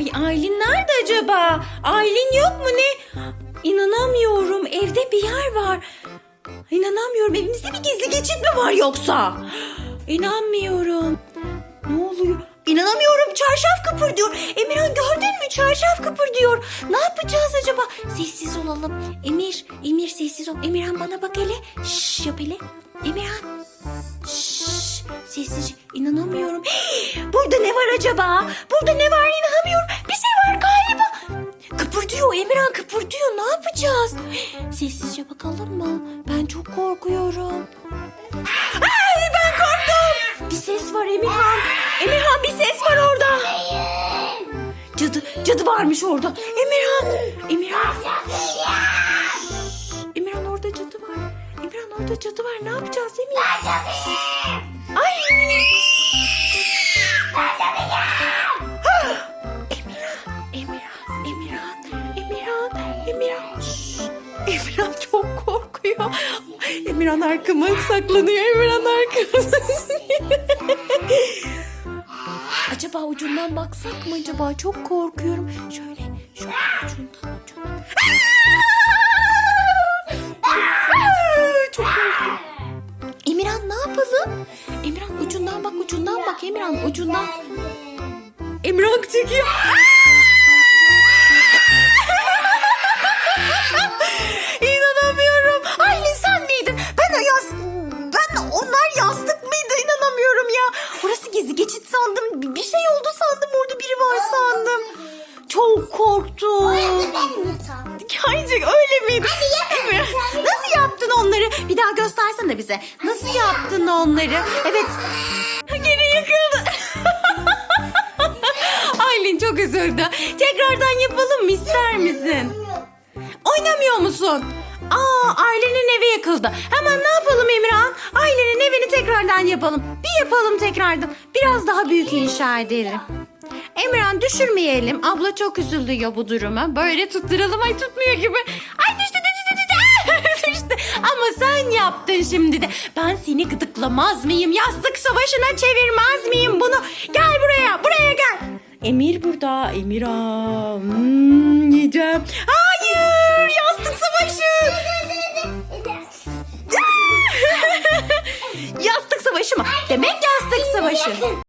Ay Aylin nerede acaba? Aylin yok mu ne? İnanamıyorum evde bir yer var. İnanamıyorum evimizde bir gizli geçit mi var yoksa? İnanmıyorum. Ne oluyor? İnanamıyorum çarşaf kıpırdıyor. Emirhan gördün mü çarşaf kıpırdıyor. Ne yapacağız acaba? Sessiz olalım. Emir, Emir sessiz ol. Emirhan bana bak hele. Şşş yap hele. Emirhan. Şşş sessizce. İnanamıyorum. Burada ne var acaba? Burada ne var inanamıyorum. Bir şey var galiba. Kıpırdıyor Emirhan kıpırdıyor. Ne yapacağız? Sessizce bakalım mı? Ben çok korkuyorum. Ay ben korktum. Bir ses var Emirhan. Emirhan bir ses var orada. Cadı, cadı varmış orada. Emirhan, Emirhan. Emirhan orada cadı var. Emirhan orada cadı var. Ne yapacağız. Emirhan, Emirhan, Emirhan. Çok korkuyor. Emirhan arkama saklanıyor. Emirhan arkama Acaba ucundan baksak mı acaba? Çok korkuyorum. Şöyle, şöyle ucundan ucundan. Çok korkuyorum. Emirhan ne yapalım? Emirhan ucundan bak ucundan bak Emirhan ucundan. Emirhan çekiyor. Orası gizli geçit sandım. Bir- şey oldu sandım. Orada biri var sandım. Çok korktum. Gerçek öyle miydi? Emir, Nasıl yaptın onları? Bir daha göstersene bize. Nasıl yaptın onları? Evet. Geri yıkıldı. Aylin çok üzüldü. Tekrardan yapalım mı ister misin? Oynamıyor musun? Aa ailenin evi yakıldı. Hemen ne yapalım Emirhan? Ailenin evini tekrardan yapalım. Bir yapalım tekrardan. Biraz daha büyük inşa edelim. Emirhan düşürmeyelim. Abla çok üzüldü ya bu duruma. Böyle tutturalım ay tutmuyor gibi. Ay düştü düştü düştü. düştü. Ama sen yaptın şimdi de. Ben seni gıdıklamaz mıyım? Yastık savaşına çevirmez miyim bunu? Gel buraya buraya gel. Emir burada. Emirhan. Hmm, yiyeceğim. Yastık savaşı mı? Demek yastık savaşı.